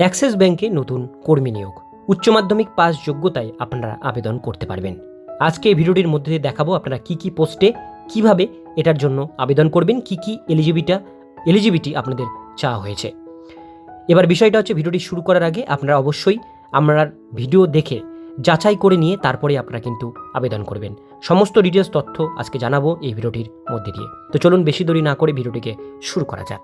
Axis ব্যাংকে নতুন কর্মী নিয়োগ। উচ্চ মাধ্যমিক পাস যোগ্যতায় আপনারা আবেদন করতে পারবেন। আজকে এই ভিডিওটির মধ্যে দিয়ে দেখাবো আপনারা কি কি পোস্টে কীভাবে এটার জন্য আবেদন করবেন, কি কি এলিজিবিটা এলিজিবিলিটি আপনাদের চাওয়া হয়েছে। এবার বিষয়টা হচ্ছে ভিডিওটি শুরু করার আগে আপনারা অবশ্যই আপনার ভিডিও দেখে যাচাই করে নিয়ে তারপরে আপনারা কিন্তু আবেদন করবেন। সমস্ত ডিটেলস তথ্য আজকে জানাব এই ভিডিওটির মধ্যে দিয়ে। তো চলুন বেশি দেরি না করে ভিডিওটিকে শুরু করা যাক।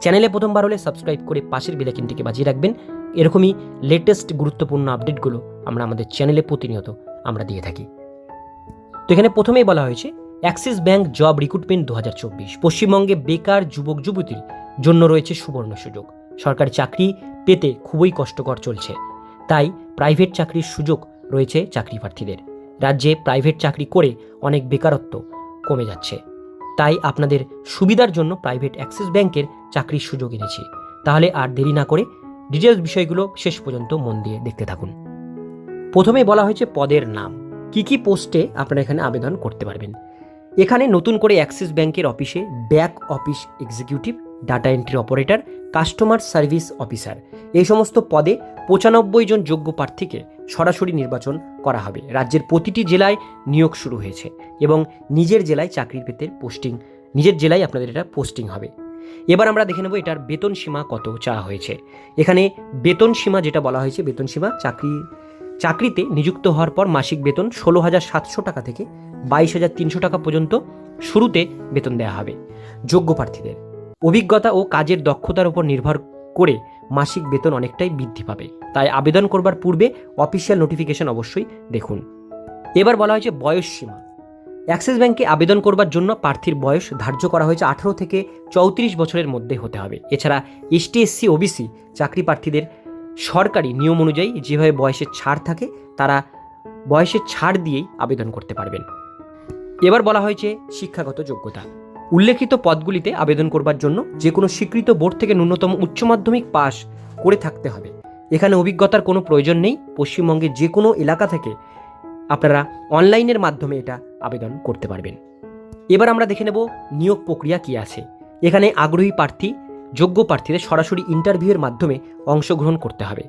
চ্যানেলে প্রথমবার হলে সাবস্ক্রাইব করে পাশের বেলাইকিনটিকে বাজিয়ে রাখবেন। এরকমই লেটেস্ট গুরুত্বপূর্ণ আপডেটগুলো আমরা আমাদের চ্যানেলে প্রতিনিয়ত আমরা দিয়ে থাকি। তো এখানে প্রথমেই বলা হয়েছে, অ্যাক্সিস ব্যাংক জব রিক্রুটমেন্ট দু হাজার চব্বিশ। পশ্চিমবঙ্গে বেকার যুবক যুবতীর জন্য রয়েছে সুবর্ণ সুযোগ। সরকারি চাকরি পেতে খুবই কষ্টকর চলছে। তাই প্রাইভেট চাকরির সুযোগ রয়েছে চাকরি প্রার্থীদের রাজ্যে প্রাইভেট চাকরি করে অনেক বেকারত্ব কমে যাচ্ছে। তাই আপনাদের সুবিধার জন্য প্রাইভেট অ্যাক্সিস ব্যাংকের চাকরির সুযোগ এনেছি। তাহলে আর দেরি না করে ডিটেলস বিষয়গুলো শেষ পর্যন্ত মন দিয়ে দেখতে থাকুন। প্রথমে বলা হয়েছে পদের নাম। কি কি পোস্টে আপনারা এখানে আবেদন করতে পারবেন? এখানে নতুন করে অ্যাক্সিস ব্যাংকের অফিসে back office executive data entry operator customer service officer. এই সমস্ত পদে পঁচানব্বই জন যোগ্য প্রার্থীকে সরাসরি নির্বাচন করা হবে। রাজ্যের প্রতিটি জেলায় নিয়োগ শুরু হয়েছে এবং নিজের জেলায় চাকরির পেতে পোস্টিং, নিজের জেলায় আপনাদের এটা পোস্টিং হবে। এবার আমরা দেখে নেব এটার বেতন সীমা কত চাওয়া হয়েছে। এখানে বেতন সীমা যেটা বলা হয়েছে, বেতন সীমা চাকরি, চাকরিতে নিযুক্ত হওয়ার পর মাসিক বেতন ষোলো হাজার সাতশো টাকা থেকে বাইশ হাজার তিনশো টাকা পর্যন্ত শুরুতে বেতন দেওয়া হবে। যোগ্য প্রার্থীদের। অভিজ্ঞতা ও কাজের দক্ষতার উপর নির্ভর করে মাসিক বেতন অনেকটাই বৃদ্ধি পাবে। তাই আবেদন করবার পূর্বে অফিসিয়াল নোটিফিকেশন অবশ্যই দেখুন। এবার বলা হয়েছে বয়স সীমা। অ্যাক্সিস ব্যাংকে আবেদন করবার জন্য প্রার্থীর বয়স ধার্য করা হয়েছে আঠারো থেকে চৌত্রিশ বছরের মধ্যে হতে হবে। এছাড়া এসটি এসসি ওবিসি চাকরি প্রার্থীদের সরকারি নিয়ম অনুযায়ী যেভাবে বয়সের ছাড় থাকে, তারা বয়সের ছাড় দিয়েই আবেদন করতে পারবেন। এবার বলা হয়েছে শিক্ষাগত যোগ্যতা। উল্লেখিত পদগুলিতে আবেদন করবার জন্য যে কোনো স্বীকৃত বোর্ড থেকে ন্যূনতম উচ্চ মাধ্যমিক পাস করে থাকতে হবে। এখানে অভিজ্ঞতার কোনো প্রয়োজন নেই। পশ্চিমবঙ্গের যে কোনো এলাকা থেকে আপনারা অনলাইনের মাধ্যমে এটা আবেদন করতে পারবেন। এবার আমরা দেখে নেব নিয়োগ প্রক্রিয়া কী আছে। এখানে আগ্রহী প্রার্থী, যোগ্য প্রার্থীদের সরাসরি ইন্টারভিউয়ের মাধ্যমে অংশগ্রহণ করতে হবে।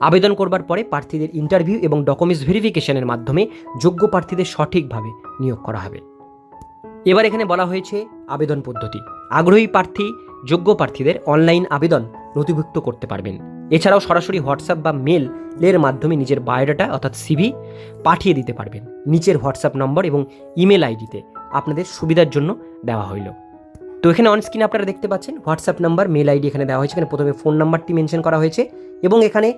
আবেদন করবার পরে প্রার্থীদের ইন্টারভিউ এবং ডকুমেন্টস ভেরিফিকেশনের মাধ্যমে যোগ্য প্রার্থীদের সঠিকভাবে নিয়োগ করা হবে। এবার এখানে বলা হয়েছে আবেদন পদ্ধতি। আগ্রহী প্রার্থী, যোগ্য প্রার্থীদের অনলাইন আবেদন নথিভুক্ত করতে পারবেন। এছাড়াও সরাসরি হোয়াটসঅ্যাপ বা মেলের মাধ্যমে নিজের বায়োডাটা অর্থাৎ সিভি পাঠিয়ে দিতে পারবেন। নিচের হোয়াটসঅ্যাপ নম্বর এবং ইমেল আইডিতে আপনাদের সুবিধার জন্য দেওয়া হইল। তো এখানে অন স্ক্রিনে আপনারা দেখতে পাচ্ছেন, হোয়াটসঅ্যাপ নাম্বার মেল আইডি এখানে দেওয়া হয়েছে। এখানে প্রথমে ফোন নাম্বারটি মেনশন করা হয়েছে এবং এখানে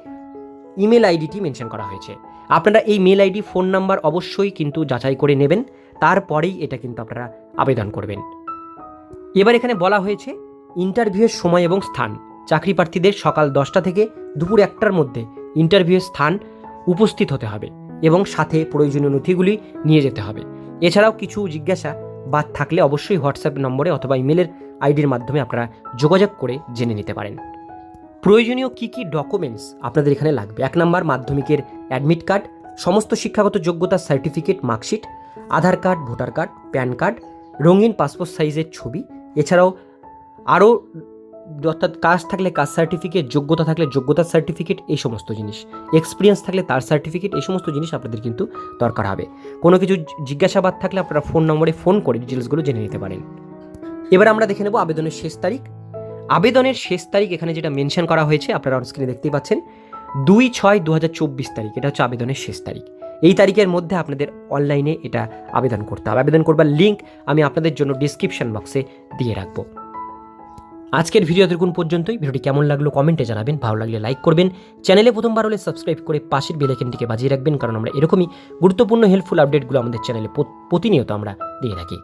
ইমেল আইডিটি মেনশন করা হয়েছে। আপনারা এই মেল আইডি, ফোন নাম্বার অবশ্যই কিন্তু যাচাই করে নেবেন। তারপরেই এটা কিন্তু আপনারা আবেদন করবেন। এবার এখানে বলা হয়েছে, ইন্টারভিউয়ের সময় এবং স্থান। চাকরি প্রার্থীদের সকাল দশটা থেকে দুপুর একটার মধ্যে ইন্টারভিউয়ের স্থান উপস্থিত হতে হবে এবং সাথে প্রয়োজনীয় নথিগুলি নিয়ে যেতে হবে। এছাড়াও কিছু জিজ্ঞাসা বাদ থাকলে অবশ্যই হোয়াটসঅ্যাপ নম্বরে অথবা ইমেলের আইডির মাধ্যমে আপনারা যোগাযোগ করে জেনে নিতে পারেন। প্রয়োজনীয় কী কী ডকুমেন্টস আপনাদের এখানে লাগবে? এক নম্বর, মাধ্যমিকের অ্যাডমিট কার্ড, সমস্ত শিক্ষাগত যোগ্যতার certificate, marksheet Aadhaar card, voter card, PAN card, রঙিন পাসপোর্ট সাইজের ছবি। এছাড়াও আরও অর্থাৎ কাজ থাকলে কাজ সার্টিফিকেট, যোগ্যতা থাকলে যোগ্যতার সার্টিফিকেট, এই সমস্ত জিনিস। এক্সপিরিয়েন্স থাকলে তার সার্টিফিকেট, এই সমস্ত জিনিস আপনাদের কিন্তু দরকার হবে। কোনো কিছু জিজ্ঞাসাবাদ থাকলে আপনারা ফোন নম্বরে ফোন করে ডিটেলসগুলো জেনে নিতে পারেন। এবার আমরা দেখে নেব আবেদনের শেষ তারিখ। আবেদনের শেষ তারিখ এখানে যেটা মেনশন করা হয়েছে, আপনারা অনস্ক্রিনে দেখতেই পাচ্ছেন। দুই ছয় দু হাজার চব্বিশ তারিখ, এটা হচ্ছে আবেদনের শেষ তারিখ। এই তারিখের মধ্যে আপনাদের অনলাইনে এটা আবেদন করতে হবে। আবেদন করবার লিঙ্ক আমি আপনাদের জন্য ডিসক্রিপশন বক্সে দিয়ে রাখব। আজকের ভিডিও এতক্ষণ পর্যন্তই। ভিডিওটি কেমন লাগল কমেন্টে জানাবেন। ভালো লাগলে লাইক করবেন। চ্যানেলে প্রথমবার হলে সাবস্ক্রাইব করে পাশের বেলাইকেনটিকে বাজিয়ে রাখবেন। কারণ আমরা এরকমই গুরুত্বপূর্ণ হেল্পফুল আপডেটগুলো আমাদের চ্যানেলে প্রতিনিয়ত আমরা দিয়ে থাকি।